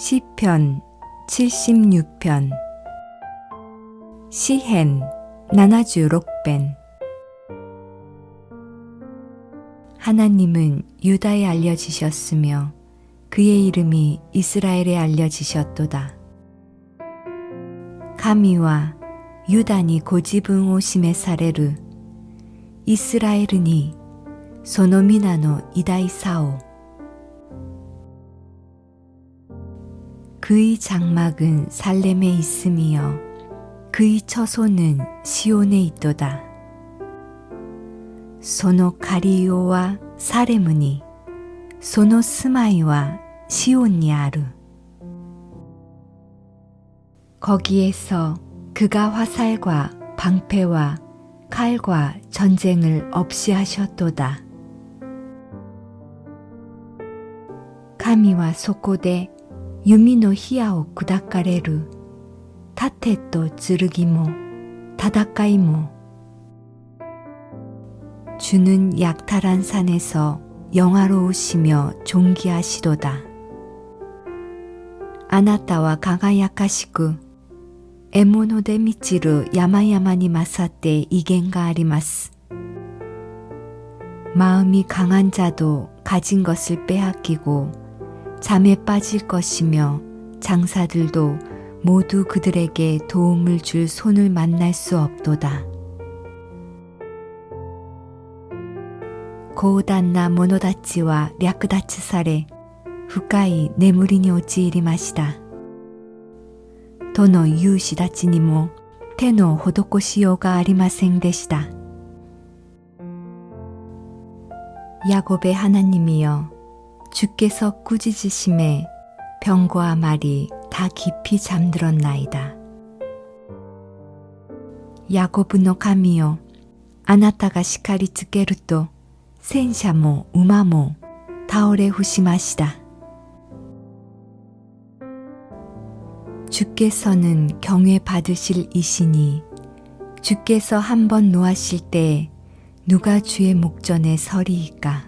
시편 76편 시헨 나나주 록벤 하나님은 유다에 알려지셨으며 그의 이름이 이스라엘에 알려지셨도다. 가미와 유다니 고집응 오심의 사례르 이스라엘은이 소노미나노 이다이사오 그의 장막은 살렘에 있음이여 그의 처소는 시온에 있도다. 소노 가리오와 사레무니 소노 스마이와 시온야르 거기에서 그가 화살과 방패와 칼과 전쟁을 없이 하셨도다. 카미와 소코데 유미노 히야오 구다카레루 타테또 즈르기모 다다카이모 주는 약탈한 산에서 영화로우시며 존귀하시도다. 아나타와 가가야카시쿠 에모노데 미치루 야마야마니 마사테 이겐가 아리마스 마음이 강한 자도 가진 것을 빼앗기고 잠에 빠질 것이며 장사들도 모두 그들에게 도움을 줄 손을 만날 수 없도다. 고우단나 모노다치와 랴크다치 사레 후카이 네무리니 오찌이리 마시다. 도노 유시다치니 모 테노 호도코시요가 아리마생 되시다. 야곱의 하나님이여 주께서 꾸짖으심에 병과 말이 다 깊이 잠들었나이다. 야곱은 오카미요 아나타가 시카리 츠케르또 센샤모 우마모 다오레 후시마시다. 주께서는 경외 받으실 이시니 주께서 한번 노하실 때 누가 주의 목전에 서리이까.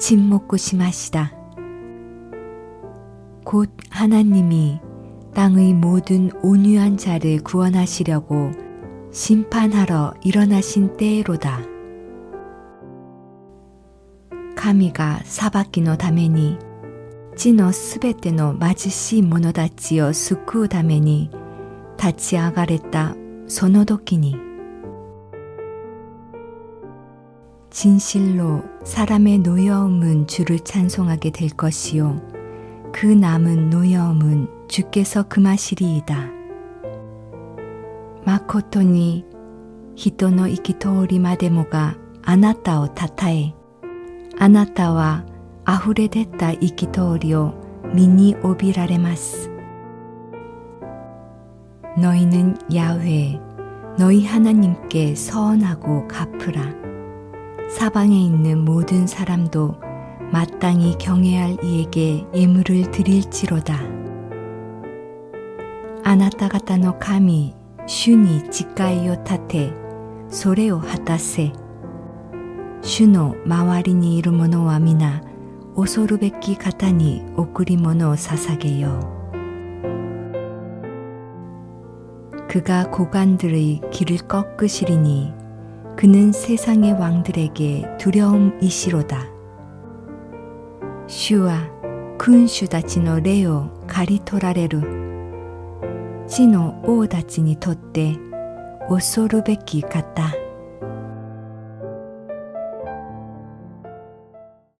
레때 침묵구심하시다. 곧 하나님이 땅의 모든 온유한 자를 구원하시려고 심판하러 일어나신 때로다. 카미가 사바키노 다메니 찌노 스베테노 마지시 모노다치요 스쿠 다메니 다치 아가레타 소 진실로 사람의 노여움은 주를 찬송하게 될 것이요 그 남은 노여움은 주께서 금하시리이다. 마코토니 히토노 이키토오리 마데모가 아나타오 타타에 아나타와 아후레됐다 이키토오리오 미니 오비라레마스 너희는 야훼 너희 하나님께 서원하고 갚으라. 사방에 있는 모든 사람도 마땅히 경외할 이에게 예물을 드릴지로다. 아나타가타노 카미 슈니 지카이요 타테 소레오 하타세 슈노 마와리니 이루 모노와 미나 오소르베키 가타니 오쿠리 모노 사사게요. 그가 고관들의 길을 꺾으시리니 그는 세상의 왕들에게 두려움이시로다. 슈와 군슈다치노 레오 가리토라레루 치노 오다치니 토때 오소르베키 같다.